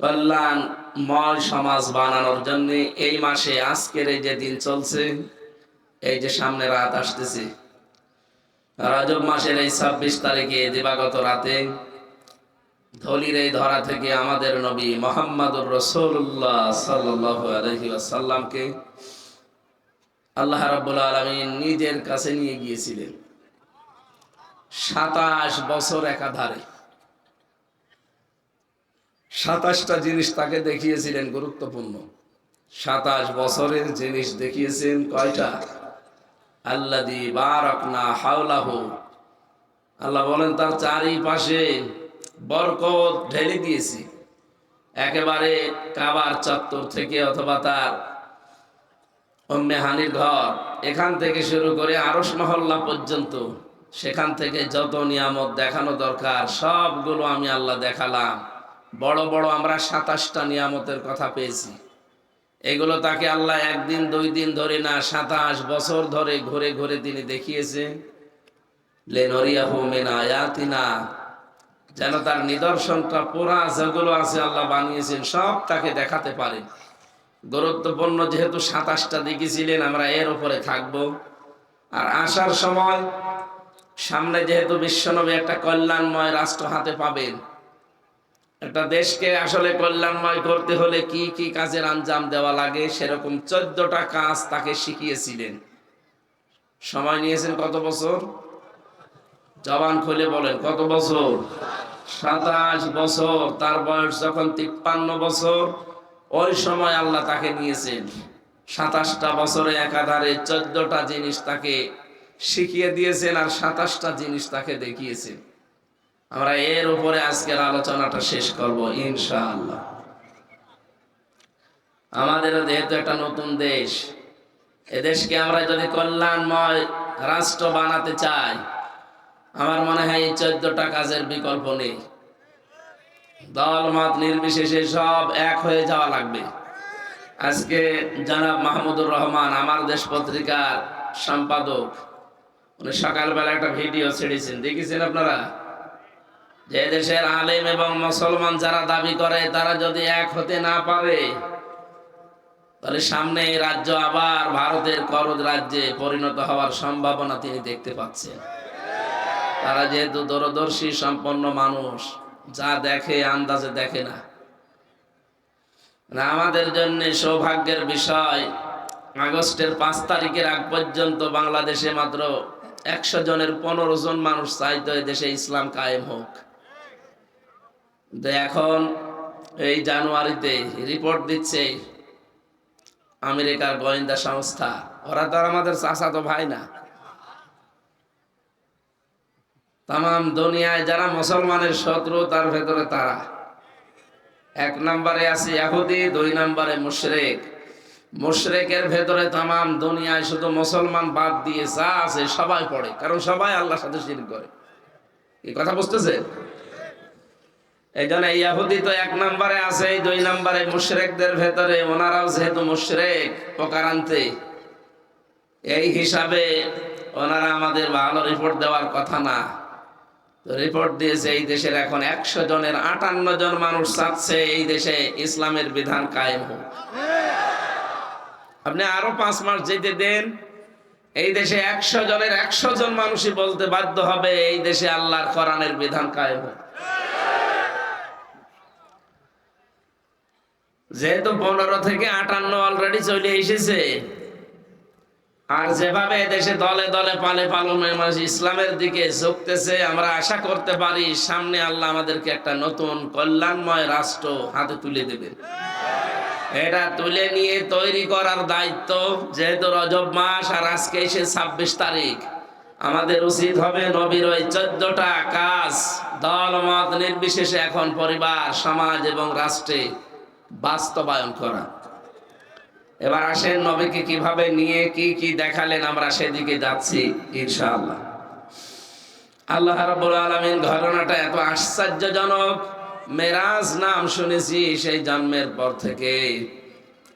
কল্যাণ ময় সমাজ বানানোর জন্য এই মাসে আজকের এই যে দিন চলছে, এই যে সামনে রাত আসতেছে, রজব মাসের এই ছাব্বিশ তারিখে দিবাগত রাতে ধলির এই ধরা থেকে আমাদের নবী মোহাম্মদুর রসুল্লাহ আসাল্লামকে আল্লাহ রাব্বুল আলমিন নিজের কাছে নিয়ে গিয়েছিলেন। সাতাশ বছর একাধারে সাতাশটা জিনিস তাকে দেখিয়েছিলেন গুরুত্বপূর্ণ। সাতাশ বছরের জিনিস দেখিয়েছেন কয়টা? আল্লাদি বারাকনা হাওলাহু। আল্লাহ বলেন, তার চারিপাশে বরকত ঢেলে দিয়েছি। একেবারে কাবার চত্বর থেকে অথবা তার হানির ঘর, এখান থেকে শুরু করে আরস মহল্লা পর্যন্ত, সেখান থেকে যত নিয়ামত দেখানো দরকার, সবগুলো আমি আল্লাহ দেখালাম। বড় বড় আমরা সাতাশটা নিয়ামতের কথা পেয়েছি। এগুলো তাকে আল্লাহ একদিন, দুই দিন ধরে না, সাতাশ বছর ধরে ঘুরে ঘুরে তিনি দেখিয়েছে। লেনরিয়াহু মিন আয়াতিনা, যেন তার নিদর্শনটা পুরা যেগুলো আছে আল্লাহ বানিয়েছেন, সব তাকে দেখাতে পারে। গুরুত্বপূর্ণ যেহেতু সাতাশটা দেখেছিলেন আমরা এর উপরে থাকব। আর আসার সময় সামনে যেহেতু বিশ্বনবী একটা কল্যাণময় রাষ্ট্র হাতে পাবেন একটা দেশকে আসলে কল্যাণময় করতে হলে কি কি কাজের আঞ্জাম দেওয়া লাগে? সেরকম চোদ্দটা কাজ তাকে শিখিয়েছিলেন। সময় নিয়েছেন কত বছর? জবান খুলে বলেন, কত বছর? সাতাশ বছর। তার বয়স যখন তিপ্পান্ন বছর, ওই সময় আল্লাহ তাকে নিয়েছেন। সাতাশটা বছরে একাধারে চোদ্দটা জিনিস তাকে শিখিয়ে দিয়েছেন আর সাতাশটা জিনিস তাকে দেখিয়েছেন। আমরা এর উপরে আজকের আলোচনাটা শেষ করব, ইনশাআল্লাহ। আমাদের যেহেতু একটা নতুন দেশ, এদেশকে আমরা যদি কল্যাণময় রাষ্ট্র বানাতে চাই, আমার মনে হয় এই চোদ্দটা কাজের বিকল্প নেই। দল, মত নির্বিশেষে সব এক হয়ে যাওয়া লাগবে। আজকে জনাব মাহমুদুর রহমান, আমার দেশ পত্রিকার সম্পাদক, উনি সকালবেলা একটা ভিডিও ছেড়েছেন, দেখেছেন আপনারা? যে দেশের আলেম এবং মুসলমান যারা দাবি করে, তারা যদি এক হতে না পারে, তাহলে সামনে এই রাজ্য আবার ভারতের করদ রাজ্যে পরিণত হওয়ার সম্ভাবনা তিনি দেখতে পাচ্ছেন। তারা যেহেতু দূরদর্শী, সম্পন্ন মানুষ, যা দেখে, আন্দাজে দেখে না। না আমাদের জন্য সৌভাগ্যের বিষয়, আগস্টের পাঁচ তারিখের আগ পর্যন্ত বাংলাদেশে মাত্র একশো জনের পনেরো জন মানুষ চাইতো দেশে ইসলাম কায়েম হোক। এখন এই জানুয়ারিতে রিপোর্ট দিচ্ছে আমেরিকার গোয়েন্দা সংস্থা। ওরা তো আমাদের চাচাতো ভাই না। তাম দুনিয়ায় যারা মুসলমানের শত্রু, তার ভেতরে তারা। এক নম্বরে আছে ইয়াহুদি দুই নম্বরে মুশরেক। মুশরেকের ভেতরে তাম দুনিয়ায় শুধু মুসলমান বাদ দিয়ে যা আছে সবাই পড়ে, কারণ সবাই আল্লাহর সাথে শির করে। এই কথা বুঝতেছে এই ইয়াহুদি তো এক নম্বরে আছে দুই নম্বরে মুশরেকদের ভেতরে, ওনারাও যেহেতু মুশরেক, প্রকারান্তে। এই হিসাবে ওনারা আমাদের ভালো রিপোর্ট দেওয়ার কথা না। রিপোর্ট দিয়েছে, এই দেশের এখন একশো জনের আটান্ন জন মানুষ চাচ্ছে এই দেশে ইসলামের বিধান কায়েম হোক। আপনি আরও পাঁচ মাস যেতে দেন, এই দেশে একশো জনের একশো জন মানুষই বলতে বাধ্য হবে, এই দেশে আল্লাহর কোরআনের বিধান কায়েম হোক। যেহেতু পনেরো থেকে আটান্ন অলরেডি চলে এসেছে। আর যেভাবে দেশে দলে দলে পালে পালনের মানুষ ইসলামের দিকে ঝুঁকতেছে, আমরা আশা করতে পারি সামনে আল্লাহ আমাদেরকে একটা নতুন কল্যাণময় রাষ্ট্র হাতে তুলে দেবেন। এটা তুলে নিয়ে তৈরি করার দায়িত্ব, যেহেতু রজব মাস আর আজকে এসে ছাব্বিশ তারিখ, আমাদের উচিত হবে নবীর ওই চোদ্দটা কাজ। দল মত নির্বিশেষে এখন পরিবার, সমাজ এবং রাষ্ট্রে বাস্তবায়ন করা। এবার আসেন নবীকে কীভাবে নিয়ে কি কি দেখালেন আমরা সেদিকে যাচ্ছি, ইনশাআল্লাহ। আল্লাহ রাব্বুল আলামিন ঘটনাটা এত আশ্চর্যজনক, মেরাজ নাম শুনেছি সেই জন্মের পর থেকে।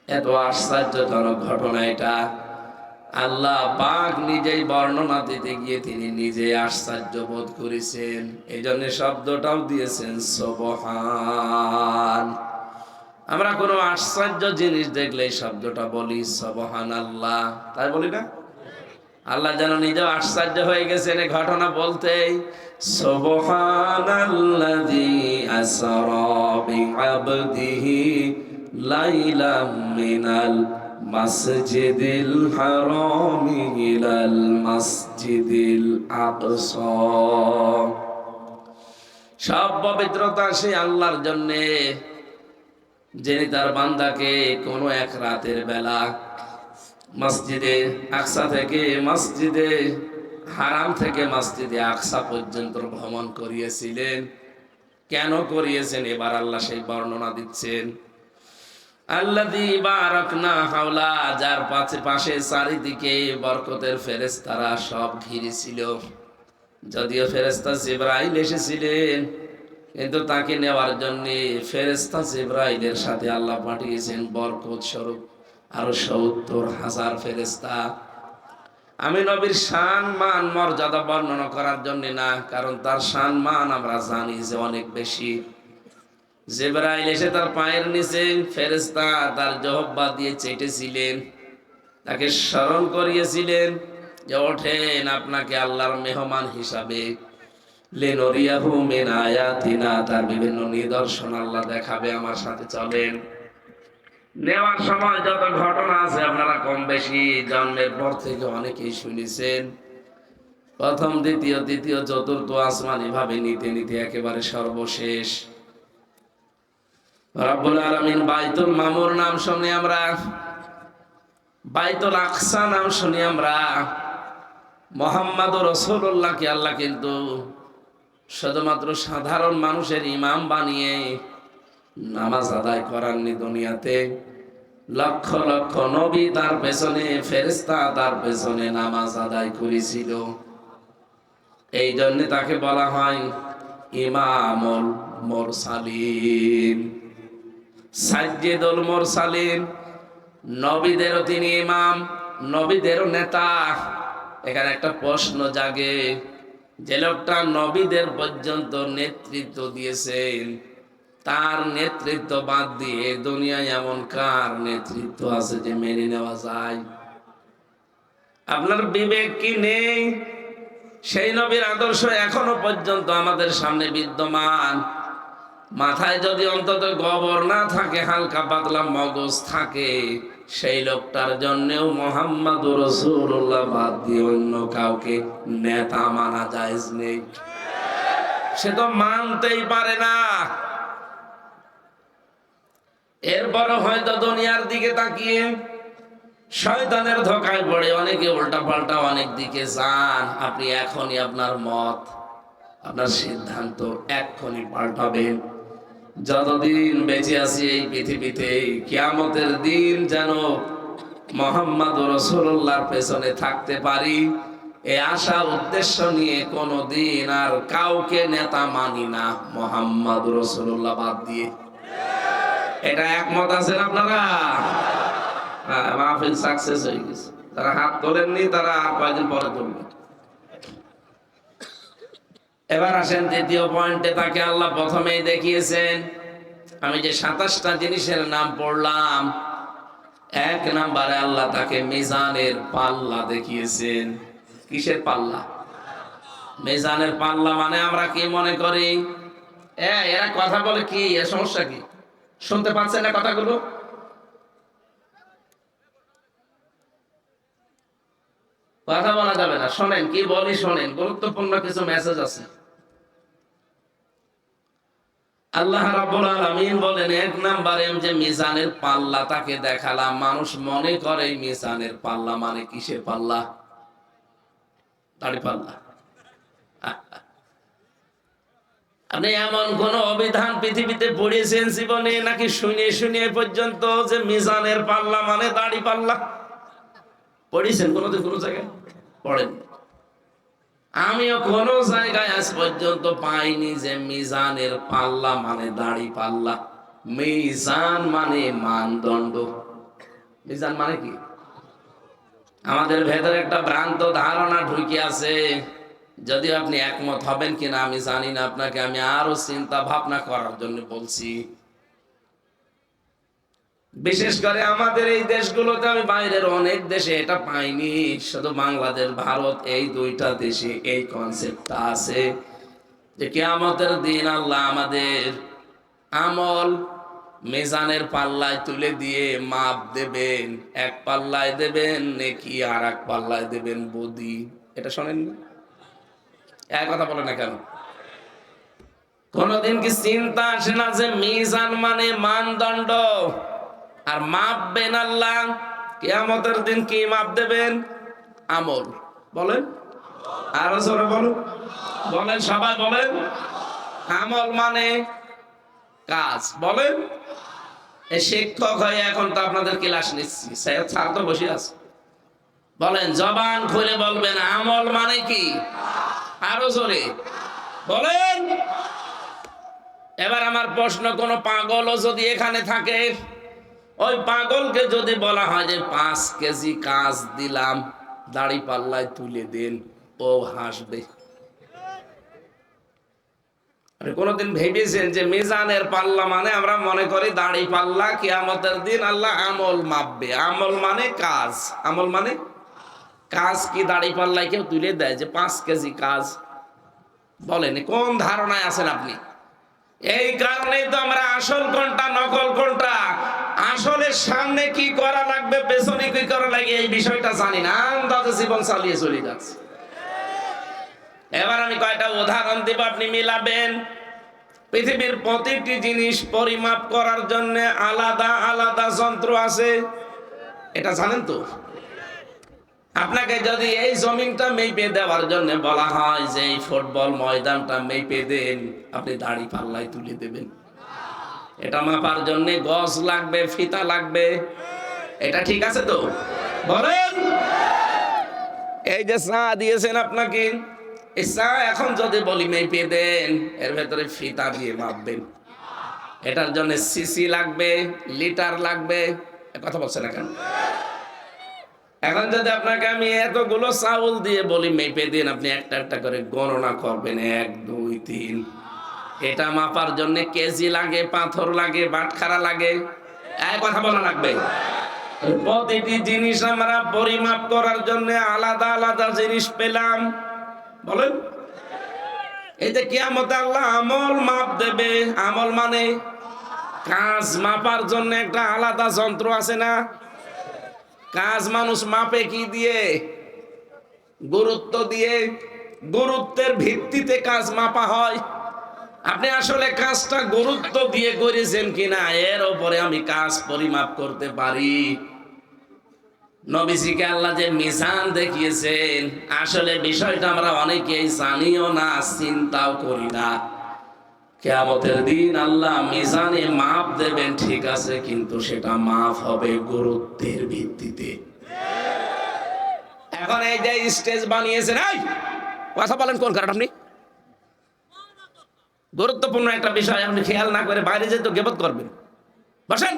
এত আশ্চর্যজনক ঘটনা এটা। আল্লাহ পাক নিজেই বর্ণনা দিতে গিয়ে তিনি নিজে আশ্চর্য বোধ করেছেন। এই জন্য শব্দটাও দিয়েছেন, সবহান। আশ্চর্য জিনিস দেখলে শব্দটা বলি সবহান আল্লাহ তাই বলি না? আল্লাহ যেন নিজেও আশ্চর্য হয়ে গেছেন এই ঘটনা বলতেই, সুবহানাল্লাযী আসরা বিআবদিহি লাইলাম মিনাল মাসজিদিল হারামি ইলাল মাসজিদিল আকসা। সব পবিত্রতা সে আল্লাহর জন্যে। যিনি তার বান্দাকে কোনো এক রাতের বেলা মসজিদে আকসা থেকে মসজিদে, হারাম থেকে মসজিদে আকসা পর্যন্ত ভ্রমণ করিয়েছিলেন। কেন করিয়েছেন? এবার আল্লাহ সেই বর্ণনা দিচ্ছেন। আল্লাদি বারাকনা হাওলা, যার পাশে পাশে চারিদিকে বরকতের ফেরেশতারা সব ঘিরে ছিল। যদিও ফেরেস্তা জিব্রাইল এসেছিলেন কিন্তু তাকে নেওয়ার জন্য ফেরেস্তা জিব্রাইলের সাথে আল্লাহ পাঠিয়েছেন বরকত স্বরূপ, আরও সত্তর হাজার ফেরেস্তা আমি নবীর শান, মান, মর্যাদা বর্ণনা করার জন্য না, কারণ তার শান, মান আমরা জানি যে অনেক বেশি। জেবরাইল এসে তার পায়ের নিচে ফেরেস্তা তার জহব্বা দিয়ে চেটেছিলেন, তাকে স্মরণ করিয়েছিলেন যে ওঠেন আপনাকে আল্লাহর মেহমান হিসাবে। লেনরিয়াহু মিন আয়াতিনা, তার বিভিন্ন নিদর্শন আল্লাহ দেখাবে, আমার সাথে চলেন। নেওয়ার সময় যত ঘটনা আছে, আপনারা কম বেশি জন্মের পর থেকে অনেকেই শুনেছেন। প্রথম, দ্বিতীয়, তৃতীয়, চতুর্থ আসমানি ভাবে নিতে নিতে একেবারে সর্বশেষ। রব্বুল আলামিন বাইতুল মামুর নাম শুনি আমরা, বাইতুল আকসা নাম শুনি আমরা। মোহাম্মদ রসুল্লাহকে আল্লাহ কিন্তু শুধুমাত্র সাধারণ মানুষের ইমাম বানিয়ে নামাজ আদায় করাননি দুনিয়াতে। লক্ষ লক্ষ নবী তার পেছনে ফেরেস্তা তার পেছনে নামাজ আদায় করেছিল। এই জন্য তাকে বলা হয় ইমামুল মোরসালিন। সাজ্জেদুল মোরসালিন, নবীদেরও তিনি ইমাম, নবীদেরও নেতা। এখানে একটা প্রশ্ন জাগে। যে লোকটা নবীদের পর্যন্ত নেতৃত্ব দিয়েছেন, তার নেতৃত্ব বাদ দিয়ে দুনিয়ায় এমন কার নেতৃত্ব আছে যে মেনে নেওয়া যায়? আপনার বিবেক কি নেই? সেই নবীর আদর্শ এখনও পর্যন্ত আমাদের সামনে বিদ্যমান। মাথায় যদি অন্তত গবর না থাকে, হালকা পাতলা মগজ থাকে সেই লোকটার জন্যেও মোহাম্মদ রসুল্লাহ বাদ দিয়ে অন্য কাউকে নেতা মানা যায় নেই। সে তো মানতেই পারে না। এরপর হয়তো দুনিয়ার দিকে তাকিয়ে শয়তানের ধোকায় পড়ে, অনেকে উল্টা পাল্টা অনেক দিকে যান। আপনি এখনই আপনার মত, আপনার সিদ্ধান্ত এক্ষুনি পাল্টাবেন। যতদিন বেঁচে আছি এই পৃথিবীতে কিয়ামতের দিন যেন মোহাম্মদ রসুল্লাহর পেছনে থাকতে পারি এই আশা উদ্দেশ্য নিয়ে কোনো দিন আর কাউকে নেতা মানি না মোহাম্মদ রসুল্লাহ বাদ দিয়ে। এটা একমত আছেন আপনারা? হ্যাঁ, মাহফিল সাকসেস হয়ে গেছে। তারা হাত তোলেননি তারা আর কয়েকদিন পরে তুলবেন এবার আসেন দ্বিতীয় পয়েন্টে, তাকে আল্লাহ প্রথমেই দেখিয়েছেন। আমি যে সাতাশটা জিনিসের নাম পড়লাম, এক নাম্বারে আল্লাহ তাকে মিজানের পাল্লা দেখিয়েছেন। কিসের পাল্লা? মিজানের পাল্লা মানে আমরা কি মনে করি? এরা কথা বলে কি? এ সমস্যা কি? শুনতে পাচ্ছেন না কথাগুলো? কথা বলা যাবে না, শোনেন, কি বলি শোনেন, গুরুত্বপূর্ণ কিছু মেসেজ আছে। আল্লাহ রাব্বুল আলামিন বলেন, এক নাম্বারে যে মিজানের পাল্লা তাকে দেখালাম, মানুষ মনে করে মিজানের পাল্লা মানে কিসের পাল্লা? দাড়ি পাল্লা। আপনি এমন কোন অভিধান পৃথিবীতে পড়িয়েছেন জীবনে নাকি শুনে শুনে পর্যন্ত যে মিজানের পাল্লা মানে দাড়ি পাল্লা? পড়িয়েছেন কোনোদিন কোনো জায়গায়? পড়েন আমিও কোন জায়গায় আজ পর্যন্ত পাইনি যে মিজানের পাল্লা মানে দাড়ি পাল্লা। মিজান মানে মানদণ্ড। মিজান মানে কি? আমাদের ভেতরে একটা ভ্রান্ত ধারণা ঢুকে আছে। যদি আপনি একমত হবেন কিনা আমি জানি না, আপনাকে আমি আরও চিন্তা ভাবনা করার জন্য বলছি। বিশেষ করে আমাদের এই দেশগুলোতে আমি বাইরের অনেক দেশে এটা পাইনি, শুধু বাংলাদেশ, ভারত, এই দুইটা দেশে এই কনসেপ্টটা আছে যে কেয়ামতের দিন আল্লাহ আমাদের আমল মেজানের পাল্লায় তুলে দিয়ে মাপ দেবেন, এক পাল্লায় দেবেন, নেকি আর এক পাল্লায় দেবেন, বদি। এটা শোনেননি এক কথা বলে না কেন? কোনদিন কি চিন্তা আসে না যে মিজান মানে মানদণ্ড? আর মাপবেন আল্লাহ, কেয়ামতের দিন কি মাপ দেবেন? আমল। বলেন। আরও জোরে বলুন। বলেন, সবাই বলেন। আমল মানে কাজ। বলেন। শিক্ষক হয়ে এখন তো আপনাদের ক্লাস নিচ্ছি। স্যার স্যার তো বসে আছে। বলেন, জবান খুলে বলবেন, আমল মানে কি? আরও জোরে। বলেন। এবার আমার প্রশ্ন, কোন পাগলও যদি এখানে থাকে? ওই পাগলকে যদি বলা হয় যে পাঁচ কেজি কাজ দিলাম, দাড়ি পাল্লায় তুলে দেন ও হাসবে। কোনোদিন ভেবেছেন যে মিজানের পাল্লা মানে আমরা মনে করি দাড়ি পাল্লা, কিয়ামতের দিন আল্লাহ আমল মাপবে। আমল মানে কাজ। আমল মানে কাজ কি দাড়ি পাল্লায় কেউ তুলে দেয় যে পাঁচ কেজি কাজ? বলেন, কোন ধারণায় আছেন আপনি? এই কারণেই তো আমরা আসল কোনটা, নকল কোনটা? আসলের সামনে কি করা লাগবে, পেছনে কি করা লাগে এই বিষয়টা জানি না। আন্দাজে জীবন চালিয়ে চলে যাচ্ছে। এবার আমি কয়টা উদাহরণ দিব, আপনি মিলাবেন। পৃথিবীর প্রতিটি জিনিস পরিমাপ করার জন্য আলাদা আলাদা যন্ত্র আছে। এটা জানেন তো? আপনাকে যদি এই জমিনটা মেপে দেওয়ার জন্য বলা হয় যে এই ফুটবল ময়দানটা মেপে দেন, আপনি দাড়ি পাল্লায় তুলে দেবেন। এটা মাপার জন্য গজ লাগবে, ফিতা লাগবে। এটা ঠিক আছে তো? বলেন। এই যে চা দিয়েছেন আপনাকে, এই চা এখন যদি বলি মেপে দেন, এর ভেতরে ফিতা দিয়ে মাপবেন। এটার জন্য সিসি লাগবে, লিটার লাগবে কথা বলছেন এখন এখন যদি আপনাকে আমি এতগুলো চাউল দিয়ে বলি, মেপে দিন, আপনি একটা একটা করে গণনা করবেন, এক, দুই, তিন। এটা মাপার জন্য কেজি লাগে, পাথর লাগে, বাটখারা লাগে। এক কথা বলা লাগবে। প্রতিটি জিনিস আমরা পরিমাপ করার জন্য আলাদা আলাদা জিনিস পেলাম। বলেন। এই যে কিয়ামতে আল্লাহ আমল মাপ দেবে। আমল মানে কাজ মাপার জন্য একটা আলাদা যন্ত্র আছে না? কাজ মানুষ মাপে কি দিয়ে? গুরুত্ব দিয়ে। গুরুত্বের ভিত্তিতে কাজ মাপা হয়। আপনি আসলে কাজটা গুরুত্ব দিয়ে করেছেন কিনা? এর ওপরে আমি কাজ পরিমাপ করতে পারি। নবীজিকে আল্লাহ যে মিজান দেখিয়েছেন, আসলে বিষয়টা আমরা অনেকেই জানিও না, চিন্তাও করি না। কেয়ামতের দিন আল্লাহ মিজানে মাপ দেবেন, ঠিক আছে, কিন্তু সেটা মাপ হবে গুরুত্বের ভিত্তিতে। এখন এই যে স্টেজ বানিয়েছেন কথা বলেন কোন কারণ আপনি? গুরুত্বপূর্ণ একটা বিষয়, আপনি খেয়াল না করে বাইরে যেতে গেবত করবেন। বসেন।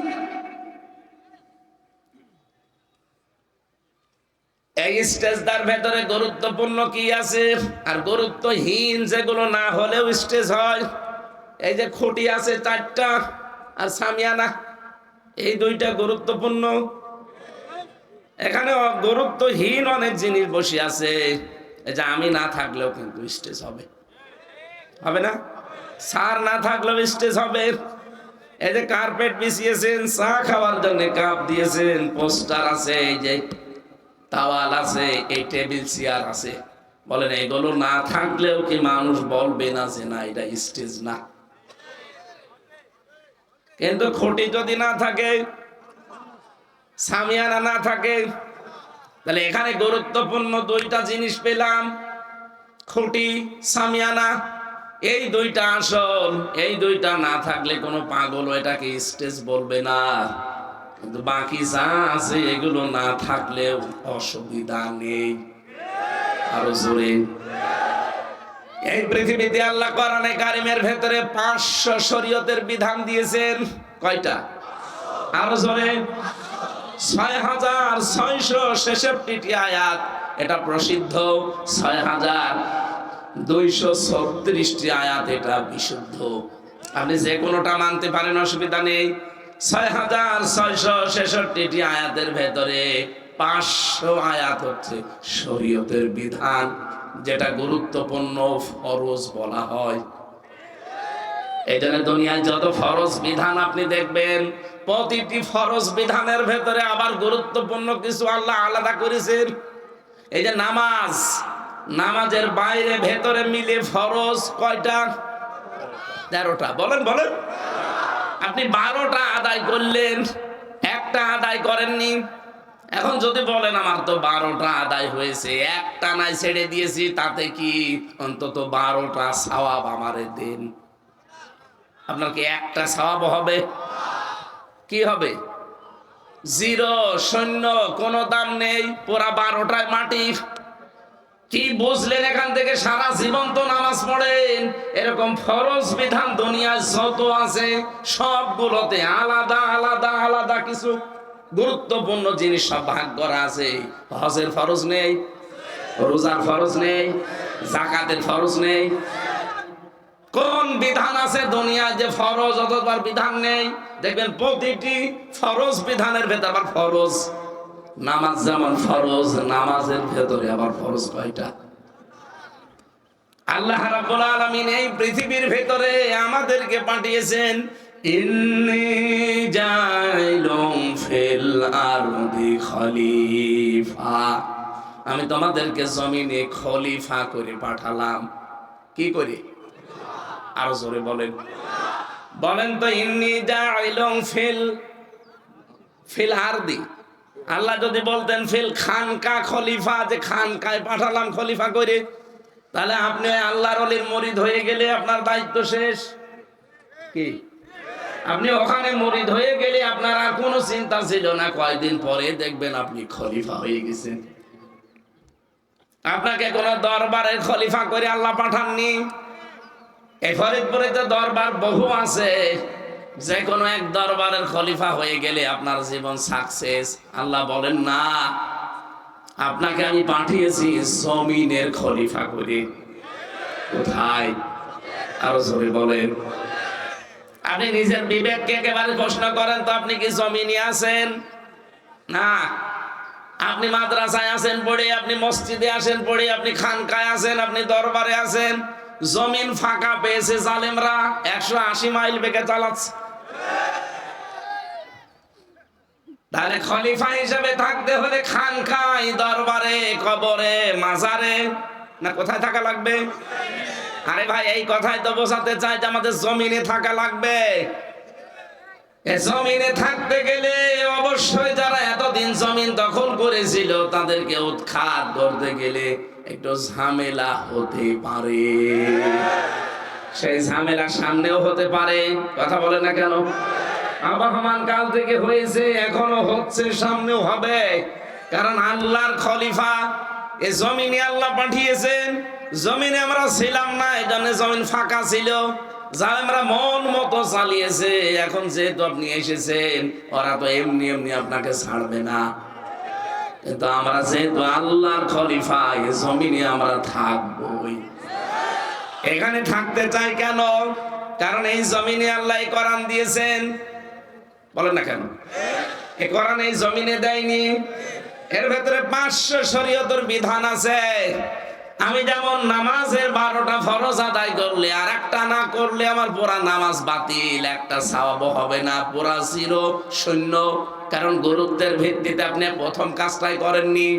এই স্টেজটার ভেতরে গুরুত্বপূর্ণ কি আছে? আর গুরুত্বহীন যেগুলো না হলেও স্টেজ হয়। এই যে খুঁটি আছে চারটা, আর সামিয়ানা এই দুইটা গুরুত্বপূর্ণ। এখানে গুরুত্বহীন অনেক জিনিস বসে আছে। এই যে আমি না থাকলেও কিন্তু স্টেজ হবে। হবে না? সার না থাকলেও স্টেজ হবে। এই যে কার্পেট বিছিয়েছেন, চা খাওয়ার জন্য কাপ দিয়েছেন, পোস্টার আছে, এই যে তাওয়াল আছে, এই টেবিল চেয়ার আছে। বলেন, এগুলো না থাকলেও কি মানুষ বলবে না যে না, এটা স্টেজ না? কিন্তু খুঁটি যদি না থাকে, সামিয়ানা না থাকে, তাহলে এখানে গুরুত্বপূর্ণ দুইটা জিনিস পেলাম। খুঁটি, সামিয়ানা এই দুইটা আসল, এই দুইটা না থাকলে কোনো পাগল এটাকে স্টেজ বলবে না। কিন্তু বাকি যা আছে, এগুলো না থাকলেও অসুবিধা নেই। আরও জোরে। এই পৃথিবীতে আল্লাহ কোরআনে কারিমের ভেতরে পাঁচশো শরীয়তের বিধান দিয়েছেন। কয়টা? আরও জোরে। ছয় হাজার ছয়শো ছেষট্টি আয়াত। এটা প্রসিদ্ধ। ছয় হাজার দুইশো ছত্রিশটি আয়াত এটা বিশুদ্ধ। আপনি যে কোনোটা মানতে পারেন, অসুবিধা নেই। ছয় হাজার ছয়শো ছেষট্টিটি আয়াতের ভেতরে পাঁচশো আয়াত হচ্ছে শরীয়তের বিধান, যেটা গুরুত্বপূর্ণ ফরজ বলা হয়। এই জন্য দুনিয়ায় যত ফরজ বিধান আপনি দেখবেন, প্রতিটি ফরজ বিধানের ভেতরে আবার গুরুত্বপূর্ণ কিছু আল্লাহ আলাদা করেছেন। এই যে নামাজ নামাজের বাইরে ভেতরে মিলে ফরজ কয়টা? তেরোটা। বলেন বলেন। আপনি বারোটা আদায় করলেন, একটা আদায় করেননি। এখন যদি বলেন, আমার তো বারোটা আদায় হয়েছে, একটা নাই ছেড়ে দিয়েছি, তাতে কি অন্তত বারোটা সওয়াব আমারে দিন? আপনার কি একটা সওয়াব হবে? কি হবে? জিরো, শূন্য, কোনো দাম নেই, পুরা বারোটায় মাটি। কি বুঝলেন এখান থেকে? সারা জীবন তো নামাজ পড়েন। এরকম ফরজ বিধান দুনিয়ায় যত আছে, সবগুলোতে আলাদা আলাদা আলাদা কিছু গুরুত্বপূর্ণ জিনিস সব ভাগ করা আছে। হজের ফরজ নেই, রোজার ফরজ নেই, জাকাতের ফরজ নেই। কোন বিধান আছে দুনিয়ায় যে ফরজ অতবার বিধান নেই? দেখবেন প্রতিটি ফরজ বিধানের ভেতর আবার ফরজ নামাজ যেমন ফরজ, নামাজের ভেতরে আবার ফরজ কয়টা? আল্লাহ রাব্বুল আলামিন এই পৃথিবীর ভেতরে আমাদেরকে পাঠিয়েছেন, ইন্নি জাইলুম ফিল আরদি খলিফা। আমি তোমাদেরকে জমিনে খলিফা করে পাঠালাম। কি করে? আরও জোরে বলেন। বলেন তো, ইন্নি জাইলুম ফিল ফিল আরদি। আল্লাহ যদি বলতেন, ফিল খানকা খলিফা, যে খানকায় পাঠালাম খলিফা করে তাহলে আপনি আল্লাহর অলির মরিদ হয়ে গেলে আপনার দায়িত্ব শেষ? কি? আপনি ওখানে মরিদ হয়ে গেলে আপনার আর কোনো চিন্তা ছিল না? কয়দিন পরে দেখবেন আপনি খলিফা হয়ে গেছেন। আপনাকে কোন দরবারের খলিফা করে আল্লাহ পাঠাননি? এই ফরিদপুরে তো দরবার বহু আছে। যে কোনো এক দরবারের খলিফা হয়ে গেলে আপনার জীবন সাকসেস আল্লাহ বলেন, না, আপনাকে আমি পাঠিয়েছি জমিনের খলিফা করে। কোথায়? আরও বলেন। আপনি নিজের বিবেককে একেবারে প্রশ্ন করেন, তো আপনি কি জমিনে আছেন? না। আপনি মাদ্রাসায় আছেন পড়ে, আপনি মসজিদে আসেন পড়ে, আপনি খানকায় আছেন, আপনি দরবারে আছেন। জমিন ফাঁকা পেয়েছে জালেমরা। একশো আশি মাইল বেগে চালাচ্ছে। তাহলে খলিফা হিসেবে থাকতে হলে খানকাই দরবারে, কবরে, মাজারে, না কোথায় থাকা লাগবে? আরে ভাই, এই কথাই তো বোঝাতে চাই যে আমাদের জমিনে থাকা লাগবে। জমিনে থাকতে গেলে অবশ্যই যারা এতদিন জমিন দখল করেছিল, তাদেরকে উৎখাত করতে গেলে একটু ঝামেলা হতে পারে। সেই ঝামেলা সামনেও হতে পারে। কথা বলে না কেন? আবহমান কাল থেকে হয়েছে, এখনও হচ্ছে, সামনেও হবে। কারণ আল্লাহর খলিফা, এ জমিনে আল্লাহ পাঠিয়েছেন। জমিনে আমরা ছিলাম না জন্য জমিন ফাঁকা ছিল। যা আমরা মন মতো চালিয়েছে, এখন যেহেতু আপনি এসেছেন, ওরা তো এমনি এমনি আপনাকে ছাড়বে না। কিন্তু আমরা যেহেতু আল্লাহর খলিফা, এ জমিনে আমরা থাকবই। এখানে থাকতে চাই কেন? কারণ এই জমিনে আল্লাহ এই কোরআন দিয়েছেন বলেন না কেন? এই কোরআন এই জমিনে দেয়নি। এর ভেতরে পাঁচশো শরীয়তের বিধান আছে। আমি যেমন নামাজের বারোটা ফরজ আদায় করলে আর একটা না করলে আমার পুরা নামাজ বাতিল, একটা সওয়াব হবে না, পুরা জিরো, শূন্য। কারণ গুরুত্বের ভিত্তিতে আপনি প্রথম কাজটাই করেননি।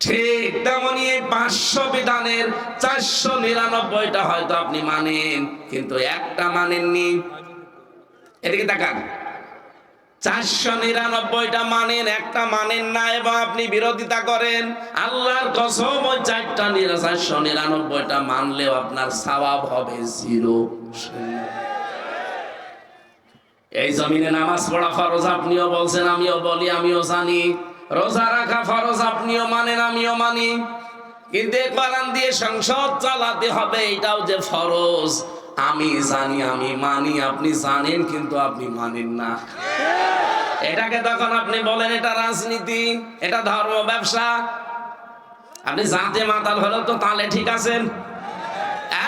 ঠিক তেমনি এই পাঁচশো বিধানের চারশো নিরানব্বইটা হয়তো আপনি মানেন, কিন্তু একটা মানেননি। এদিকে তাকান। চারশো নিরানব্বইটা মানেন, একটা মানেন না এবং আপনি বিরোধিতা করেন। আল্লাহর কসম, ওই চারটা চারশো নিরানব্বইটা মানলেও আপনার সওয়াব হবে জিরো। এই জমিনে নামাজ পড়া ফরজ, আপনিও বলছেন, আমিও বলি, আমিও জানি। রোজা রাখা ফরজ, আপনিও মানেন, আমিও মানি। কিন্তু এ কোরআন দিয়ে সংসদ চালাতে হবে, এটাও যে ফরজ। আমি জানি, আমি মানি, আপনি জানেন কিন্তু আপনি মানেন না। এটাকে তখন আপনি বলেন, এটা রাজনীতি, এটা ধর্ম ব্যবসা। আপনি জাতে মাতাল হলেও তো তাহলে ঠিক আছেন।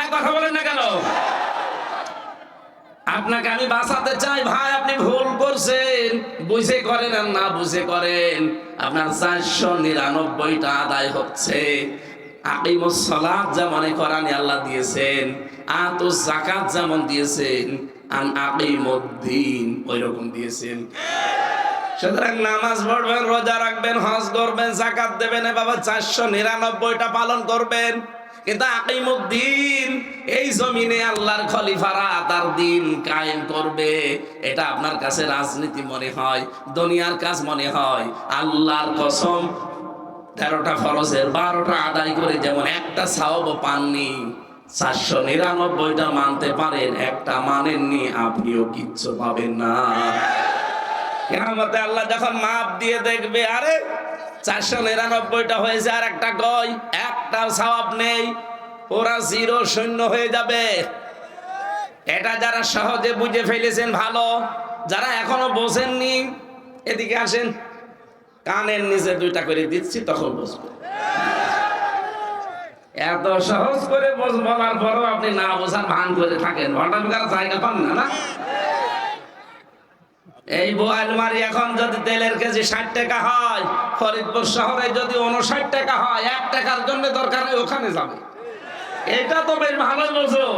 এক কথা বলেন না কেন? আপনাকে আমি বাঁচাতে চাই, ভাই, আপনি ভুল করছেন। বুঝে করেন আর না বুঝে করেন, আপনার চারশো নিরানব্বইটা আদায় হচ্ছে। আকিমুস সালাত যেমন কোরআনে আল্লাহ দিয়েছেন আতুস জাকাত যেমন দিয়েছেন, আন আকিমুদ্দিন ওই রকম দিয়েছেন। সুতরাং নামাজ পড়বেন, রোজা রাখবেন, হজ করবেন, জাকাত দেবেন বাবা চারশো নিরানব্বইটা পালন করবেন। কিন্তু আকিমুদ্দিন এই জমিনে আল্লাহর খলিফারা তার দিন কায়েম করবে, এটা আপনার কাছে রাজনীতি মনে হয়, দুনিয়ার কাজ মনে হয়। আল্লাহর কসম, তেরোটা ফরজের বারোটা আদায় করে যেমন একটা সাওয়াবও পাননি। চারশো নিরানব্বইটা মানতে পারেন, একটা মানেননি, আপনিও কিচ্ছু পাবেন না। কেমতে আল্লাহ যখন মাপ দিয়ে দেখবে, আরে, চারশো নিরানব্বইটা হয়েছে আর একটা গয় একটা সওয়াব নেই, ওরা জিরো শূন্য হয়ে যাবে। এটা যারা সহজে বুঝে ফেলেছেন ভালো, যারা এখনও বোঝেননি, এদিকে আসেন, কানের নিচে দুইটা করে দিচ্ছি, তখন বুঝবেন এত সহজ করে বলার পরও আপনি না বোঝার ভান করে থাকেন। হঠাৎ জায়গা পান না না? এই বোয়ালমারি এখন যদি তেলের কেজি ষাট টাকা হয়, ফরিদপুর শহরে যদি উনষাট টাকা হয়, এক টাকার জন্য দরকার ওখানে যাবে। এটা তো বেশ ভালো বোঝো।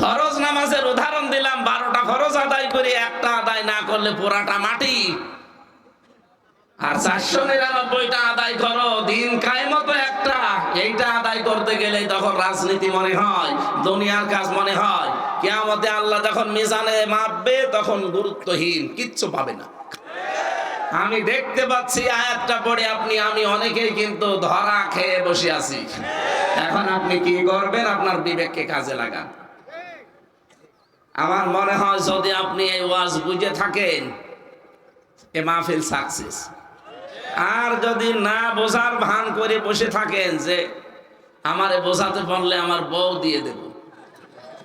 ফরজ নামাজের উদাহরণ দিলাম, বারোটা ফরজ আদায় করে, একটা আদায় না করলে পুরাটা মাটি। আর চারশো নিরানব্বইটা আদায় করো, দিন কায়েমত একটা। এইটা আদায় করতে গেলে তখন রাজনীতি মনে হয়, দুনিয়ার কাজ মনে হয়। কেয়ামতে আল্লাহ যখন মিজানে মাপবে, তখন গুরুত্বহীন, কিচ্ছু পাবে না। আমি দেখতে পাচ্ছি আয়াতটা পড়ে আপনি, আমি অনেকেই কিন্তু ধরা খেয়ে বসে আছি। এখন আপনি কি করবেন? আপনার বিবেককে কাজে লাগান। আমার মনে হয় যদি আপনি এই ওয়াজ বুঝে থাকেন, এ মাহফিল সাকসেস আর যদি না বোঝার ভান করে বসে থাকেন যে আমারে বোঝাতে পারলে আমার বউ দিয়ে দেব।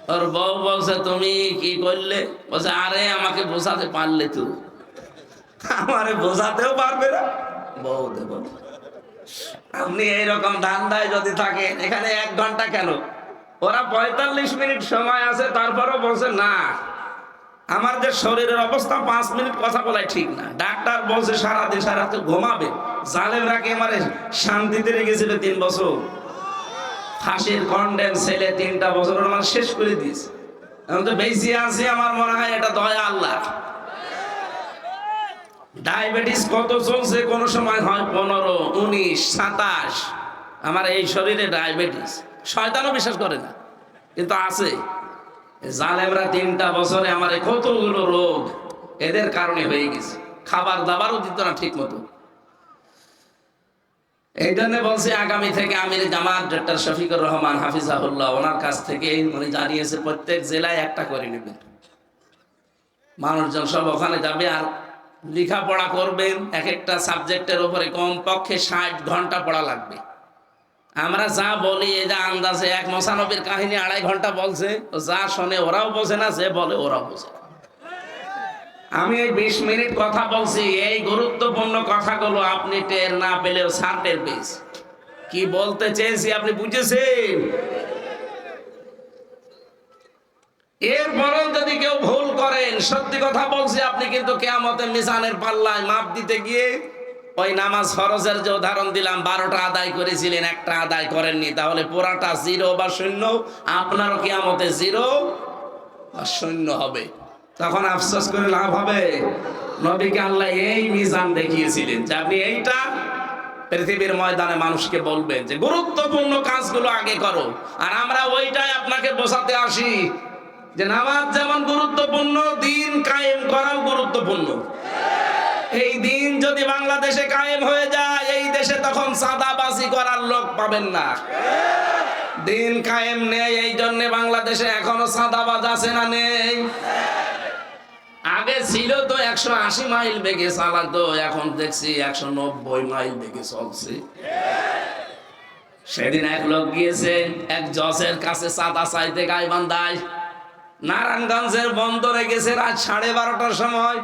ওর বউ বলছে, তুমি কি করলে? বলছে, আরে, আমাকে বোঝাতে পারলে তো। আমারে বোঝাতেও পারবে না, বউ দেব। আপনি এইরকম ধান্দায় যদি থাকেন, এখানে এক ঘণ্টা কেন? ওরা পঁয়তাল্লিশ মিনিট সময় আছে, তারপরও বলছে, না। আমার যে শরীরের অবস্থা পাঁচ মিনিট কথা বলাই ঠিক না। ডাক্তার বলছে সারা দিন সারা রাতে ঘুমাবে। জালেম রাখে আমারে শান্তিতে রেখেছিল তিন বছর? ফাঁসির কন্ডেম ছেলে তিনটা বছর আমার শেষ করে দিয়েছে। আমি তো বেশি আছি আমার মনে হয় এটা দয়া আল্লাহ ডায়াবেটিস কত চলছে? কোন সময় হয় পনেরো, উনিশ, সাতাশ। আমার এই শরীরে ডায়াবেটিস। শয়তানও বিশ্বাস করে না। কিন্তু আছে। জালেমরা তিনটা বছরে আমার কতগুলো রোগ এদের কারণে হয়ে গেছে। খাবার দাবারও দিত না ঠিক মতো এই জন্য বলছি আগামী থেকে আমির জামাত ডক্টর শফিকুর রহমান হাফিজাহুল্লাহ ওনার কাছ থেকে উনি জানিয়েছে, প্রত্যেক জেলায় একটা করে নেবেন মানুষজন সব ওখানে যাবে আর লেখাপড়া করবেন, এক একটা সাবজেক্টের উপরে কমপক্ষে ষাট ঘণ্টা পড়া লাগবে। আমরা যা বলি, এই যে আন্দাজে এক মশানবীর কাহিনী আড়াই ঘণ্টা বলছে যা শোনে ওরাও বোঝে না, যে বলে ওরাও বোঝে আমি এই বিশ মিনিট কথা বলছি, এই গুরুত্বপূর্ণ কথাগুলো আপনি টের না পেলেও স্যার টের পেয়েছি। কি বলতে চেয়েছি আপনি বুঝেছেন? এরপরেও যদি কেউ ভুল করেন, সত্যি কথা বলছি, আপনি কিন্তু কেয়ামতের মিজানের পাল্লায় মাপ দিতে গিয়ে ওই নামাজ ফরজের যে উদাহরণ দিলাম, বারোটা আদায় করেছিলেন, একটা আদায় করেননি। তাহলে পুরাটা জিরো বা শূন্য? আপনারও কেয়ামতে জিরো বা শূন্য হবে। তখন আফসোস করে লাভ হবে। নবীকে আল্লাহ এই মিজান দেখিয়েছিলেন যে আপনি এইটা পৃথিবীর ময়দানে মানুষকে বলবেন যে, গুরুত্বপূর্ণ কাজগুলো আগে করো। আর আমরা ওইটাই আপনাকে বোঝাতে আসি যে, নামাজ যেমন গুরুত্বপূর্ণ, দিন কায়েম করাও গুরুত্বপূর্ণ। এই দিন যদি বাংলাদেশে কায়েম হয়ে যায়, এই দেশে তখন সাদাবাজি করার লোক পাবেন না। দিন কায়েম নেই, এই জন্য বাংলাদেশে এখনও সাদাবাজ আছে না নেই। আগে ছিল তো একশো আশি মাইল বেগে চালাতো, এখন দেখছি একশো নব্বই মাইল বেগে চলছে। সেদিন এক লোক গিয়েছে, এক জজের কাছে চাঁদা চাইতে গাইবান্ধায়। নারায়ণগঞ্জের বন্দরে গেছে রাত সাড়ে বারোটার সময়।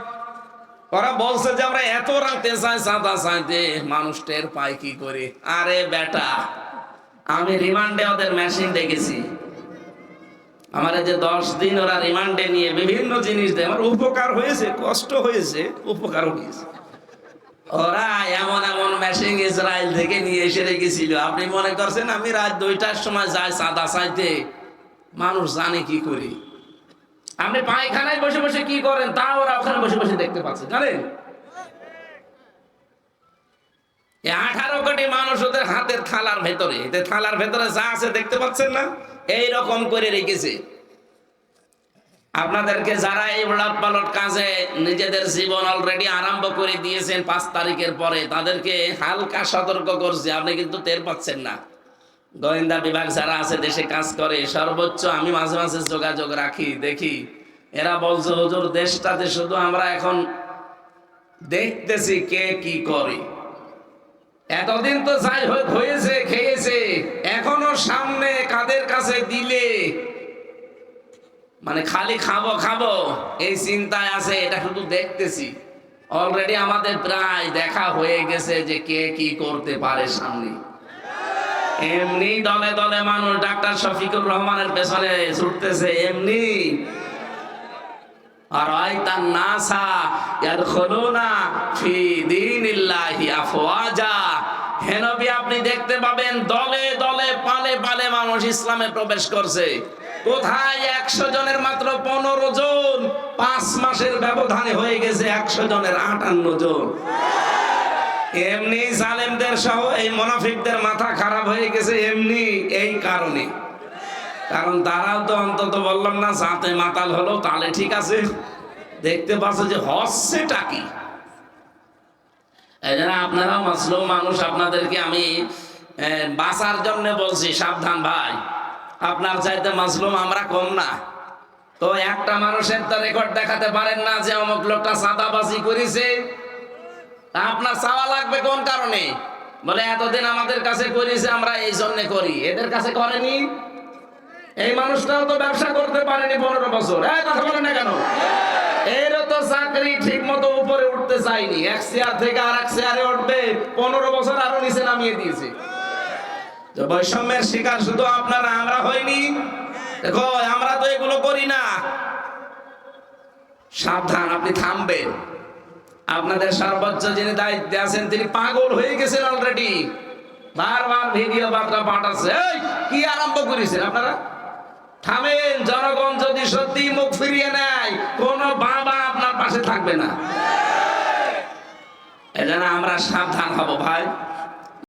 ওরা বলছে যে আমরা এত রাতে চাই চাঁদা চাইতে মানুষ টের পায় কি করে। আরে বেটা, আমি রিমান্ডে ওদের মেশিন দেখেছি। আমার যে দশ দিন ওরা রিমান্ডে নিয়ে বিভিন্ন জিনিস দেয়। আমার উপকার হয়েছে, কষ্ট হয়েছে উপকার হয়েছে। ওরা এমন এমন মেশিন ইসরায়েল থেকে নিয়ে এসে রেখেছিল। আপনি মনে করছেন আমি রাত দুইটার সময় যাই চাঁদা চাইতে? মানুষ জানে কি করি। আপনি পায়খানায় বসে বসে কি করেন? তা ওরা ওখানে বসে বসে দেখতে পাচ্ছে। জানেন? আঠারো কোটি মানুষ ওদের হাতের থালার ভেতরে। থালার ভেতরে যা আছে দেখতে পাচ্ছেন না? এই রকম করে রেখেছে। আপনাদেরকে যারা এই উলট পালট কাজে নিজেদের জীবন অলরেডি আরম্ভ করে দিয়েছেন, পাঁচ তারিখের পরে, তাদেরকে হালকা সতর্ক করছে। আপনি কিন্তু টের পাচ্ছেন না। গোয়েন্দা বিভাগ যারা আছে, দেশে কাজ করে, সর্বোচ্চ আমি মাঝে মাঝে যোগাযোগ রাখি, দেখি। এরা বলছে, হুজুর, দেশটাতে শুধু আমরা এখন দেখতেছি কে কি করে। এতদিন তো যাই হোক, হয়েছে, খেয়েছে, এখনও সামনে কাদের কাছে দিলে? মানে খালি খাব খাব, এই চিন্তায় আছে, এটা শুধু দেখতেছি। অলরেডি আমাদের প্রায় দেখা হয়ে গেছে যে কে কি করতে পারে সামনে। এমনি দলে দলে মানুষ ডাক্তার শফিকুর রহমানের পেছনে ছুটতেছে, এমনি। আর আয়তান নাসা ইয়াদখুলুনা ফি দীনিল্লাহি আফওয়াজা। হে নবী, আপনি দেখতে পাবেন দলে দলে পালে পালে মানুষ ইসলামে প্রবেশ করছে। কোথায় একশো জনের মাত্র পনেরো জন? পাঁচ মাসের ব্যবধানে হয়ে গেছে একশো জনের আটান্ন জন। এমনি জালেমদের সহ এই মোনাফিকদের মাথা খারাপ হয়ে গেছে এমনি এই কারণে। কারণ তারাও তো অন্তত বললাম না সাথে মাতাল হলো, তাহলে ঠিক আছে। দেখতে পাচ্ছে যে হচ্ছেটা কি। এই জন্য মাসলুম মানুষ, আপনাদেরকে আমি বাঁচার জন্য বলছি, সাবধান ভাই। আপনার চাইতে মাসলুম আমরা কম না। তো একটা মানুষের তো রেকর্ড দেখাতে পারেন না যে অমুক লোকটা সাদাবাজি করেছে। তা আপনার চাওয়া লাগবে কোন কারণে? বলে, এতদিন আমাদের কাছে করেছে, আমরা এই জন্য করি। এদের কাছে করেনি? এই মানুষটাও তো ব্যবসা করতে পারেনি পনেরো বছর। কথা বলেন না কেন? এরও তো চাকরি ঠিক মতো উপরে উঠতে চাইনি এক চেয়ার থেকে আর এক চেয়ারে উঠবে, পনেরো বছর আরও নিচে নামিয়ে দিয়েছে। বৈষম্যের শিকার শুধু আপনারা, আমরা হইনি। দেখো, আমরা তো এগুলো করি না। সাবধান, আপনি থামবেন। আপনাদের সর্বোচ্চ যিনি দায়িত্বে আছেন, তিনি পাগল হয়ে গেছেন অলরেডি বারবার ভিডিও বার্তা পাঠাচ্ছে। কি আরম্ভ করেছেন আপনারা? থামেন, জনগণ যদি সত্যি মুখ ফিরিয়ে নেয়, কোন বাবা আপনার পাশে থাকবে না। এজন্য আমরা সাবধান হব ভাই।